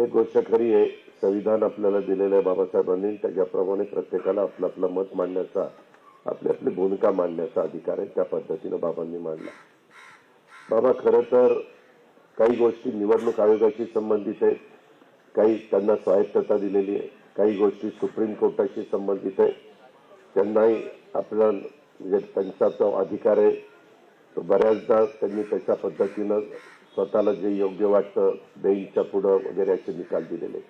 एक गोष्ट खरी आहे संविधान आपल्याला दिलेलं आहे बाबासाहेबांनी त्याच्याप्रमाणे प्रत्येकाला आपलं आपलं मत मांडण्याचा आपली आपली भूमिका मांडण्याचा अधिकार आहे त्या पद्धतीनं बाबांनी मांडला. बाबा खरं तर काही गोष्टी निवडणूक आयोगाशी संबंधित आहेत काही त्यांना स्वायत्तता दिलेली आहे काही गोष्टी सुप्रीम कोर्टाशी संबंधित आहे त्यांनाही आपला म्हणजे त्यांचा तो अधिकार आहे. तो बऱ्याचदा त्यांनी त्याच्या पद्धतीनं स्वतःला जे योग्य वाटतं दहीच्या पुढं वगैरे असे निकाल दिलेले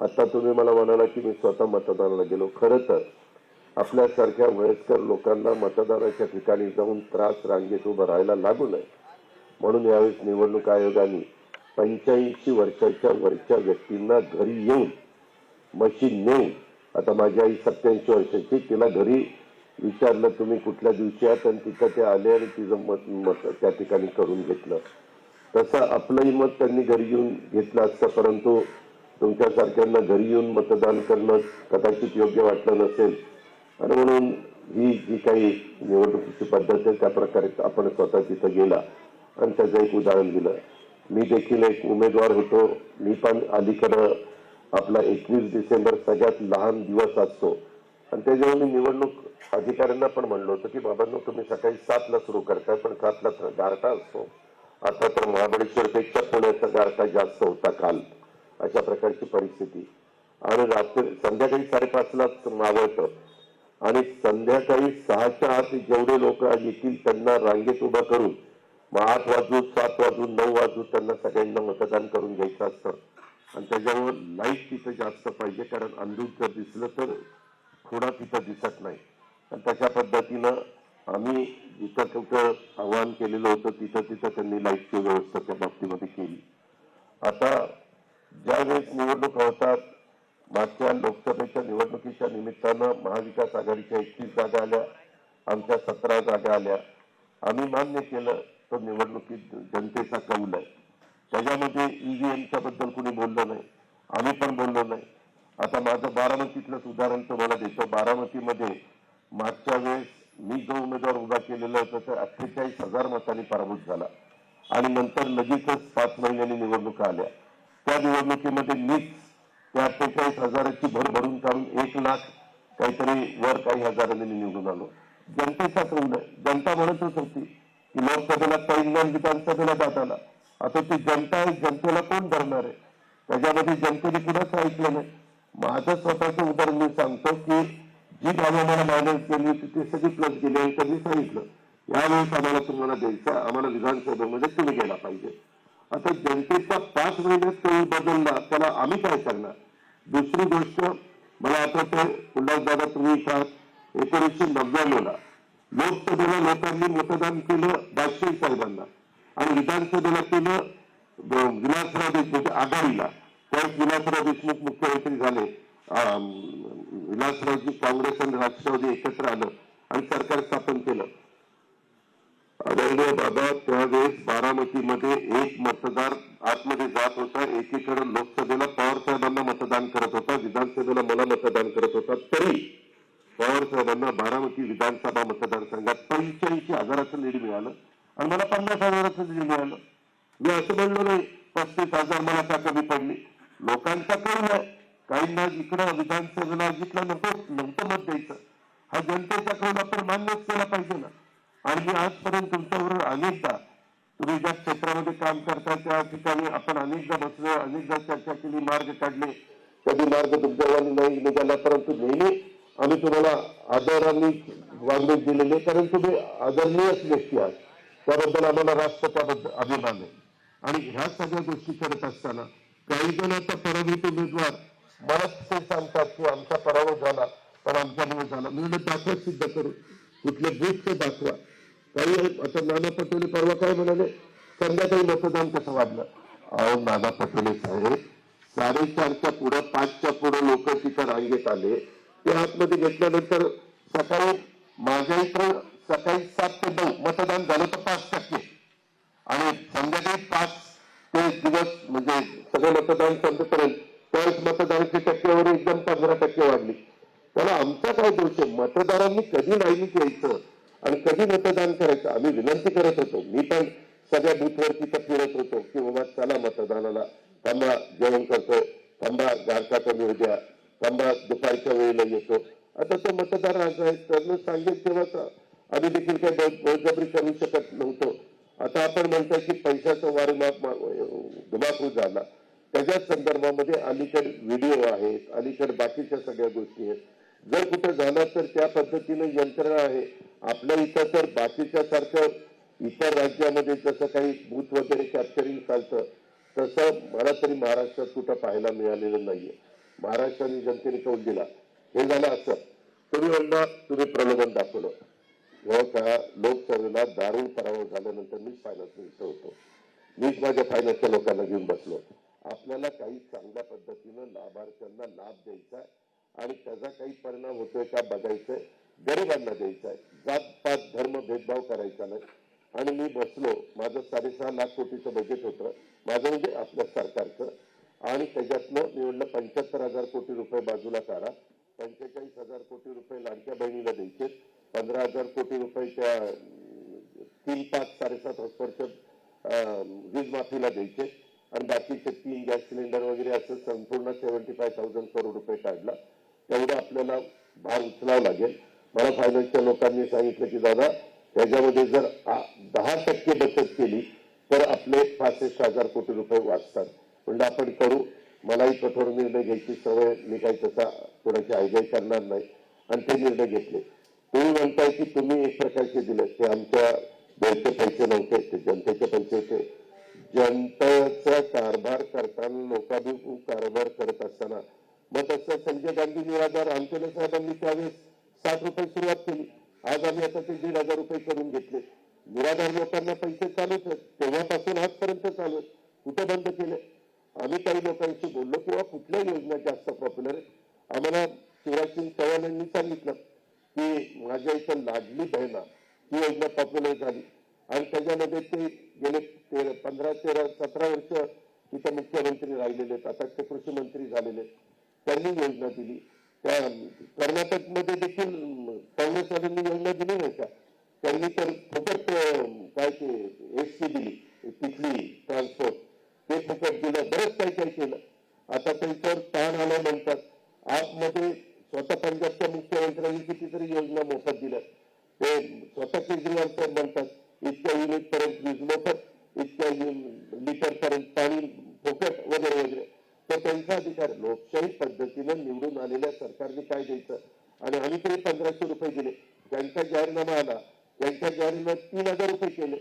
आता तुम्ही मला म्हणाला की मी स्वतः मतदानाला गेलो. खरं तर आपल्यासारख्या वयस्कर लोकांना मतदानाच्या ठिकाणी जाऊन त्रास रांगेत उभं राहायला लागू नये. म्हणून यावेळेस निवडणूक आयोगाने पंच्याऐंशी वर्षाच्या वरच्या व्यक्तींना घरी येऊन मशीन नेऊन आता माझी आई सत्याऐंशी वर्षाची तिला घरी विचारलं तुम्ही कुठल्या दिवशी आहात? आणि तिथं ते आले आणि तिचं मत त्या ठिकाणी करून घेतलं. तसं आपलंही मत त्यांनी घरी येऊन घेतलं असतं परंतु तुमच्यासारख्यांना घरी येऊन मतदान करणं कदाचित योग्य वाटलं नसेल. आणि म्हणून ही जी काही निवडणुकीची पद्धत आहे त्या प्रकारे आपण स्वतः तिथं गेला आणि त्याचं एक उदाहरण दिलं. मी देखील एक उमेदवार होतो. मी पण अलीकडं आपला एकवीस डिसेंबर सगळ्यात लहान दिवस असतो. आणि त्याच्यावर मी निवडणूक अधिकाऱ्यांना पण म्हणलो होतं की बाबांनो तुम्ही सकाळी सातला सुरू करताय पण सातला गारटा असतो. आता तर महाबळेश्वरपेक्षा पुण्याचा गारठा जास्त होता काल अशा प्रकारची परिस्थिती. आणि रात्री संध्याकाळी साडेपाचलाच मावळतं. आणि संध्याकाळी सहाच्या आत जेवढे लोक येतील त्यांना रांगेत उभं करून मग आठ वाजू सात वाजू नऊ वाजू त्यांना सगळ्यांना मतदान करून घ्यायचं असतं. आणि त्याच्यावर लाइट तिथं जास्त पाहिजे कारण अंधूक जर दिसलं तर थोडा तिथं दिसत नाही. आणि तशा पद्धतीनं आम्ही जिथं कुठं आवाहन केलेलं होतं तिथं तिथं त्यांनी लाईटची व्यवस्था त्या बाबतीमध्ये केली. आता ज्या वेळेस निवडणुका होतात मागच्या लोकसभेच्या निवडणुकीच्या निमित्तानं महाविकास आघाडीच्या एकतीस जागा आल्या आमच्या सतरा जागा आल्या. आम्ही मान्य केलं तर निवडणुकीत जनतेचा कौल आहे. त्याच्यामध्ये ईव्हीएमच्या बद्दल कुणी बोललं नाही. आम्ही पण बोललो नाही. आता माझं बारामतीतलंच उदाहरण तुम्हाला देतो. बारामतीमध्ये मागच्या वेळेस उमेदवार उभा केलेला होता तर अठ्ठेचाळीस हजार मतांनी पराभूत झाला. आणि नंतर लगेचच सात महिन्यांनी निवडणुका आल्या. त्या निवडणुकीमध्ये मीच त्या अठ्ठेचाळीस हजाराची भर भरून काढून एक लाख काहीतरी वर काही हजारांनी मी निवडून आलो. जनतेचा कौल आहे. जनता म्हणतच होती की लोकसभेला पहिला विधानसभेला जात आला. आता ती जनता आहे जनतेला कोण धरणार आहे? त्याच्यामध्ये जनतेने कुणाच ऐकलं नाही? माझं स्वतःचं उदाहरण मी सांगतो की जी बाबा मला मायनस केली ते ती सगळी प्लस केली आणि त्यांनी सांगितलं. यावेळेस आम्हाला तुम्हाला द्यायचं आम्हाला विधानसभेमध्ये तुम्ही गेला पाहिजे. आता जनतेचा पाच महिन्यात काही बदलला त्याला आम्ही काय करणार? दुसरी गोष्ट मला आठवतंय उल्हासदादा तुम्ही इथं एकोणीसशे नव्याण्णवला लोकसभेला लोकांनी मतदान केलं वाजपेयी साहेबांना. आणि विधानसभेला केलं विलासराव देशमुख आघाडीला. त्यावेळेस विलासराव देशमुख मुख्यमंत्री झाले. विलासरावजी काँग्रेस आणि राष्ट्रवादी एकत्र आलं आणि सरकार स्थापन केलं. आदरणीय बाबा त्यावेळेस बारामतीमध्ये एक मतदार आतमध्ये जात होता. एकीकडे लोकसभेला पवार साहेबांना मतदान करत होता. विधानसभेला मला मतदान करत होता. तरी पवार साहेबांना बारामती विधानसभा मतदारसंघात पंच्याऐंशी हजाराचं लीड मिळालं आणि मला पन्नास हजाराचं लीड मिळालं. मी असं म्हणलो नाही पस्तीस हजार मला का कमी पडली? लोकांचा कळलं आहे. काहींना इकडं विधानसभेला जिथलं नको नव्हतं मत द्यायचं. हा जनतेचा कौल आपण मान्यच केला पाहिजे ना. आणि मी आजपर्यंत तुमच्याबरोबर अनेकदा तुम्ही ज्या क्षेत्रामध्ये काम करता त्या ठिकाणी आपण अनेकदा बसलो अनेकदा चर्चा केली मार्ग काढले. कधी मार्ग तुमच्यावानी नाही निघाला परंतु नेहमी आम्ही तुम्हाला आदरांनी वागणूक दिलेली कारण तुम्ही आदरणीयच व्यक्ती आहात. त्याबद्दल आम्हाला राष्ट्रपतीबद्दल अभिमान आहे. आणि ह्या सगळ्या गोष्टी करत असताना काही जण आता पराभूत उमेदवार मलाच ते सांगतात की आमचा पराभव झाला पण आमच्यामुळे झाला. मी दाखवा सिद्ध करू कुठले बूथ ते दाखवा. काही आता नाना पटोले परवा काय म्हणाले? संध्याकाळी मतदान कसं वाढलं? अहो नाना पटोले साहेब साडेचारच्या पुढं पाचच्या पुढं लोक तिथं रांगेत आले. ते आतमध्ये घेतल्यानंतर सकाळी माझ्या इथं सकाळी सात ते नऊ मतदान झालं तर पाच टक्के. आणि संध्याकाळी पाच ते दिवस म्हणजे सगळं मतदान संपेपर्यंत मतदानाची टक्केवारी एकदम पंधरा टक्के वाढली. त्याला आमचा काय दोष आहे? मतदारांनी कधी लाईनीत यायचं आणि कधी मतदान करायचं? आम्ही विनंती करत होतो. मी पण सगळ्या बूथवर तिथं फिरत होतो की बाबा चला मतदानाला. थांबा जेवण करतो. थांबा गारका कमी द्या. थांबा दुपारच्या वेळेला येतो. आता तो मतदार राजा आहे त्यानं सांगेल तेव्हा आम्ही देखील काही बळजबरी करू शकत नव्हतो. आता आपण म्हणतो की पैशाचा वारंवार धुमाकूळ झाला. त्याच्याच संदर्भामध्ये अलीकडे व्हिडिओ आहेत अलीकडे बाकीच्या सगळ्या गोष्टी आहेत. जर कुठं झालं तर त्या पद्धतीने यंत्रणा आहे. आपल्या इथं तर बाकीच्या सारखं इतर राज्यामध्ये जसं काही बूथ वगैरे कॅप्चरिंग चालतं तसं मला तरी महाराष्ट्रात कुठं पाहायला मिळालेलं नाहीये. महाराष्ट्राने जनतेने कौल दिला. हे झालं असं. तुम्ही म्हणला तुम्ही प्रलोभन दाखवलं. जेव्हा का? लोकसभेला दारुण पराभव झाल्यानंतर मीच फायनान्स मिनिस्टर होतो. मीच माझ्या फायनान्सच्या लोकांना घेऊन बसलो. आपल्याला काही चांगल्या पद्धतीनं लाभार्थ्यांना लाभ द्यायचा आहे आणि त्याचा काही परिणाम होतोय का बघायचंय. गरिबांना द्यायचा आहे. जात पात धर्म भेदभाव करायचा नाही. आणि मी बसलो माझं साडेसहा लाख कोटीचं बजेट होतं. माझं म्हणजे आपल्या सरकारचं. आणि त्याच्यातनं मी म्हणलं पंच्याहत्तर हजार कोटी रुपये बाजूला काढा. पंचेचाळीस हजार कोटी रुपये लाडक्या बहिणीला द्यायचे पंधरा हजार कोटी रुपये त्या तीन पाच साडेसात हॉस्पिटलच्या वीज माफीला द्यायचे आणि बाकीचे तीन गॅस सिलेंडर वगैरे असं संपूर्ण सेव्हन्टी फाय थाउजंड करोड रुपये काढला. तेवढं आपल्याला भार उचलावं लागेल. मला फायनान्सच्या लोकांनी सांगितलं की दादा त्याच्यामध्ये जर दहा टक्के बचत केली तर आपले पासष्ट हजार कोटी रुपये वाचतात. म्हणजे आपण करू. मलाही कठोर निर्णय घ्यायची सवय मी काही तसा कोणाची आयगाई करणार नाही. आणि ते निर्णय घेतले. तुम्ही म्हणताय की तुम्ही एक प्रकारचे दिले ते आमच्या द्यायचे पैसे नव्हते. ते जनतेचे पैसे होते. जनतेचा कारभार करताना लोकाभिमुख कारभार करत असताना. मग तसं संजय गांधी निराधार आमच्या साहेबांनी त्यावेळेस साठ रुपये सुरुवात केली. आज आम्ही आता ते दीड हजार रुपये करून घेतले. निराधार लोकांना पैसे चालूच आहेत. तेव्हापासून आजपर्यंत चालू कुठे बंद केले? आम्ही काही लोकांशी बोललो किंवा कुठल्या योजना जास्त पॉप्युलर आहेत? आम्हाला शिवराज सिंग चव्हाण यांनी सांगितलं की माझ्या इथं लाडली बहिणा ही योजना पॉप्युलर झाली. आणि त्याच्यामध्ये ते गेले तेरा पंधरा तेरा सतरा वर्ष तिथं मुख्यमंत्री राहिलेले आहेत. आता ते कृषी मंत्री झालेले त्यांनी योजना दिली. त्या कर्नाटकमध्ये देखील काँग्रेसवाल्यांनी योजना दिली नाही का? त्यांनी तर फुकट काय ते एस सी दिली तिथली ट्रान्सपोर्ट ते फुकट दिलं बरंच काही काही केलं. आता त्यांच्यावर ताण आला म्हणतात. आतमध्ये स्वतः पंजाबच्या मुख्यमंत्र्यांनी कितीतरी योजना मोफत दिल्या. ते स्वतः केजरीवाल साहेब म्हणतात इतक्या युनिट पर्यंत वीज मोफत इतक्या लिटर पर्यंत पाणी फोकट वगैरे वगैरे. तर त्यांचा अधिकार लोकशाही पद्धतीनं निवडून आलेल्या सरकारने काय द्यायचं? आणि आम्ही तरी पंधराशे रुपये दिले. ज्यांचा जाहीरनामा आला त्यांच्या जाहीरनाम्यात तीन हजार रुपये केले.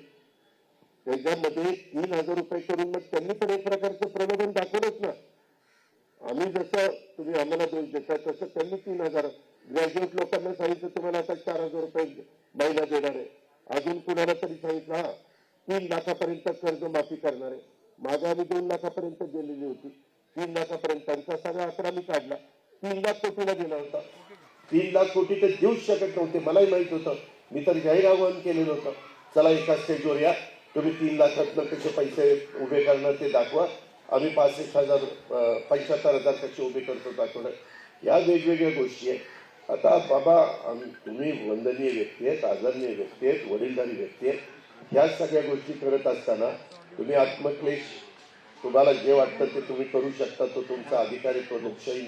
त्याच्यामध्ये तीन हजार रुपये करून मग त्यांनी पण एक प्रकारचं प्रबोधन दाखवलंच ना. आम्ही जसं तुम्ही आम्हाला दोष देता तसं त्यांनी तीन हजार. ग्रॅज्युएट लोकांना सांगितलं तुम्हाला आता चार हजार रुपये महिना देणार आहे. अजून कुणाला तरी सांगितलं हा तीन लाखापर्यंत कर्ज माफी करणार आहे. माझ्या आधी दोन लाखापर्यंत गेलेली होती. तीन लाखापर्यंत त्यांचा सगळा अकरा मी काढला. तीन लाख कोटीला गेला होता. तीन लाख कोटी तर देऊच शकत नव्हते मलाही माहीत होतं. मी तर जाहीर आवाहन केलेलं होतं. चला एका स्टेजवर या. तुम्ही तीन लाखातनं कसे पैसे उभे करणार ते दाखवा. आम्ही पासष्ट हजार पंच्याहत्तर हजार कसे उभे करतो दाखवणं या वेगवेगळ्या गोष्टी आहेत. आता बाबा तुम्ही वंदनीय व्यक्ती आहेत आदरणीय व्यक्ती आहेत वडीलधारी व्यक्ती आहेत ह्या सगळ्या गोष्टी करत असताना तुम्ही आत्मक्लेश तुम्हाला जे वाटतं ते तुम्ही करू शकता तो तुमचा अधिकारी तो लोकशाही